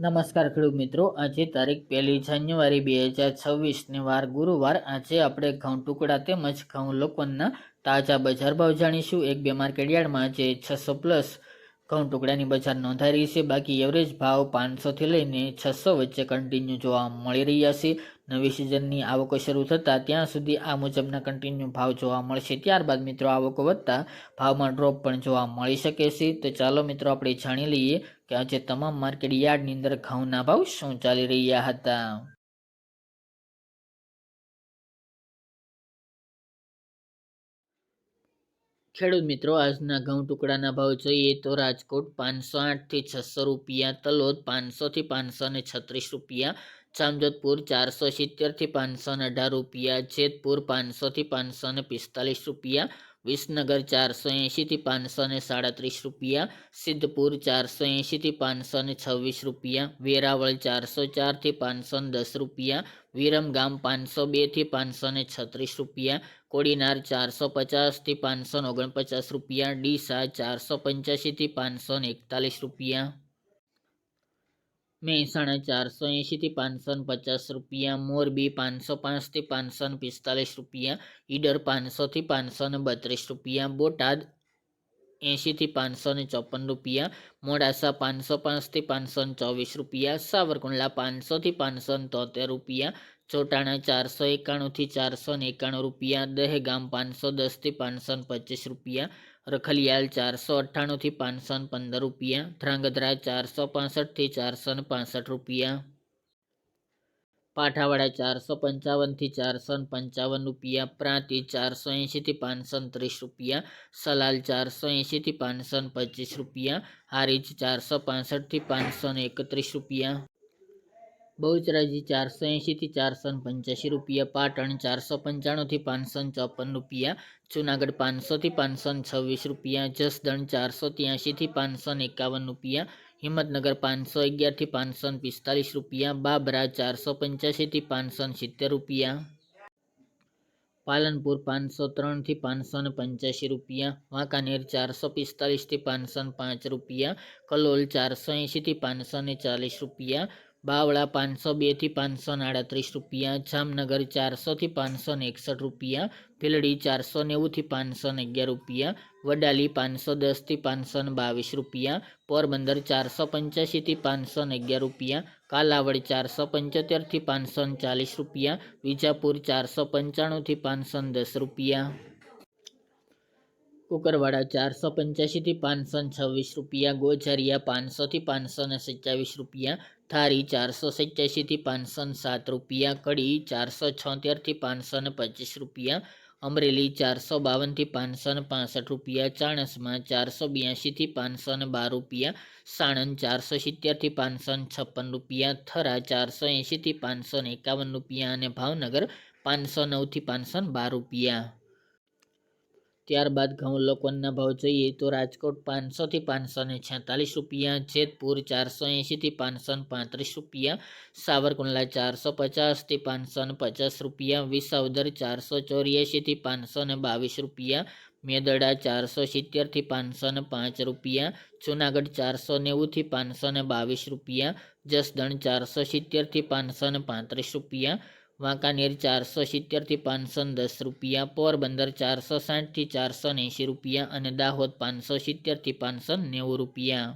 નમસ્કાર ખેડૂત મિત્રો. આજે તારીખ પહેલી જાન્યુઆરી બે હજાર છવ્વીસની વાર ગુરુવાર. આજે આપણે ઘઉં ટુકડા તેમજ ઘઉં લોકોના તાજા બજાર ભાવ જાણીશું. એક બે માર્કેટ યાર્ડમાં આજે છસો પ્લસ ઘઉં ટુકડાની બજાર નોંધાઈ રહી છે. બાકી એવરેજ ભાવ પાંચસોથી લઈને છસો વચ્ચે કન્ટિન્યુ જોવા મળી રહ્યા છે. નવી સિઝનની આવકો શરૂ થતાં ત્યાં સુધી આ મુજબના કન્ટિન્યુ ભાવ જોવા મળશે. ત્યારબાદ મિત્રો આવકો વધતા ભાવમાં ડ્રોપ પણ જોવા મળી શકે છે. તો ચાલો મિત્રો આપણે જાણી લઈએ કે આજે તમામ માર્કેટ યાર્ડની અંદર ઘઉંના ભાવ શું ચાલી રહ્યા હતા. ખેડૂત મિત્રો, આજના ઘઉં ટુકડાના ભાવ જોઈએ તો રાજકોટ પાંચસો આઠથી છસો રૂપિયા, તલોદ પાંચસોથી પાંચસો ને છત્રીસ રૂપિયા જામજોધપુર ચારસો સિત્તેરથી પાંચસો ને અઢાર રૂપિયા, જેતપુર પાંચસોથી પાંચસો ને પિસ્તાલીસ રૂપિયા, વિસનગર ચારસો એંશીથી પાંચસો ને સાડત્રીસ રૂપિયા, સિદ્ધપુર ચારસો એંશીથી પાંચસો ને છવ્વીસ રૂપિયા, વેરાવળ ચારસો ચારથી પાંચસો ને દસ રૂપિયા, વિરમગામ પાંચસો બેથી પાંચસો ને છત્રીસ રૂપિયા, કોડીનાર ચારસો પચાસથી પાંચસો ઓગણપચાસ રૂપિયા, ડીસા ચારસો પંચ્યાસીથી પાંચસો એકતાલીસ રૂપિયા. મહેસાણા ચારસો એંશીથી પાંચસો ને પચાસ રૂપિયા મોરબી પાંચસો પાંચથી પાંચસો ને પિસ્તાલીસ રૂપિયા, ઈડર પાંચસોથી પાંચસો ને બત્રીસ રૂપિયા, બોટાદ એંશીથી પાંચસો ને ચોપન રૂપિયા, મોડાસા પાંચસો પાંચથી પાંચસો ને ચોવીસ રૂપિયા, સાવરકુંડલા પાંચસોથી પાંચસો ને તોતેર રૂપિયા, ચોટાણા ચારસો એકાણુંથી ચારસો ને એકાણું રૂપિયા, દહેગામ પાંચસો દસથી પાંચસો ને પચીસ રૂપિયા, રખલિયાલ ચારસો અઠ્ઠાણુંથી પાંચસો ને પંદર રૂપિયા, ધ્રાંગધ્રા ચારસો પાસઠથી ચારસો ને પાસઠ રૂપિયા. પાઠાવાડા ચારસો પંચાવનથી ચારસો પંચાવન રૂપિયા પ્રાંતિજ ચારસો એંશીથી પાંચસો ત્રીસ રૂપિયા, સલાલ ચારસો એંશીથી પાંચસો પચીસ રૂપિયા, હારીજ ચારસો પાસઠથી પાંચસો એકત્રીસ રૂપિયા. બહુચરાજી ચારસો એંશીથી ચારસો પંચ્યાસી રૂપિયા, પાટણ ચારસો પંચાણુંથી પાંચસો ચોપન રૂપિયા, જુનાગઢ પાંચસોથી પાંચસો છવ્વીસ રૂપિયા, જસદણ ચારસો ત્યાંશીથી પાંચસો એકાવન રૂપિયા હિંમતનગર પાંચસો અગિયારથી પાંચસો પિસ્તાલીસ રૂપિયા, બાબરા ચારસો પંચ્યાસીથી પાંચસો સિત્તેર રૂપિયા. પાલનપુર પાંચસો ત્રણથી પાંચસો ને પંચ્યાસી રૂપિયા, વાંકાનેર ચારસો પિસ્તાલીસથી પાંચસો પાંચ રૂપિયા, કલોલ ચારસો એંશીથી પાંચસો ને ચાલીસ રૂપિયા બાવળા પાંચસો બેથી પાંચસો આડત્રીસ રૂપિયા, જામનગર ચારસોથી પાંચસો ને એકસઠ રૂપિયા, ભીલડી ચારસો નેવુંથી પાંચસો ને અગિયાર રૂપિયા, વડાલી પાંચસો દસથી પાંચસો ને બાવીસ રૂપિયા, પોરબંદર ચારસો પંચ્યાસીથી પાંચસો ને અગિયાર રૂપિયા, કાલાવડ ચારસો પંચોતેરથી પાંચસો ને ચાલીસ રૂપિયા, વિજાપુર ચારસો પંચાણુંથી પાંચસો ને દસ રૂપિયા. કુકરવાડા ચારસો પંચ્યાસીથી પાંચસો છવ્વીસ રૂપિયા ગોઝરિયા પાંચસોથી પાંચસો ને સત્યાવીસ રૂપિયા થારી ચારસો સત્યાસીથી પાંચસો સાત રૂપિયા કડી ચારસો છોતેરથી પાંચસો ને પચીસ રૂપિયા, અમરેલી ચારસો બાવનથી પાંચસો ને પાસઠ રૂપિયા, ચાણસમાં ચારસો બ્યાસીથી પાંચસો ને બાર રૂપિયા, સાણંદ ચારસો સિત્તેરથી પાંચસો ને છપ્પન રૂપિયા, થરા ચારસો એંશીથી પાંચસો ને એકાવન રૂપિયા અને ભાવનગર પાંચસો નવથી પાંચસો બાર રૂપિયા. ત્યારબાદ ઘઉં લોકોના ભાવ જોઈએ તો રાજકોટ પાંચસોથી પાંચસો ને છેતાલીસ રૂપિયા, જેતપુર ચારસો એંશીથી પાંચસો ને પાંત્રીસ રૂપિયા, સાવરકુંડલા ચારસો પચાસથી પાંચસો ને પચાસ રૂપિયા, વિસાવદર ચારસો ચોર્યાસીથી પાંચસો ને બાવીસ રૂપિયા, મેદડા ચારસો સિત્તેરથી પાંચસો ને પાંચ રૂપિયા, જુનાગઢ ચારસો નેવુંથી પાંચસો ને બાવીસ રૂપિયા, જસદણ ચારસો સિત્તેરથી પાંચસો ને પાંત્રીસ રૂપિયા વાંકાનેર ચારસો સિત્તેરથી પાંચસો દસ રૂપિયા પોરબંદર ચારસો સાઠથી ચારસો એંશી રૂપિયા અને દાહોદ પાંચસો સિત્તેરથી પાંચસો નેવું રૂપિયા.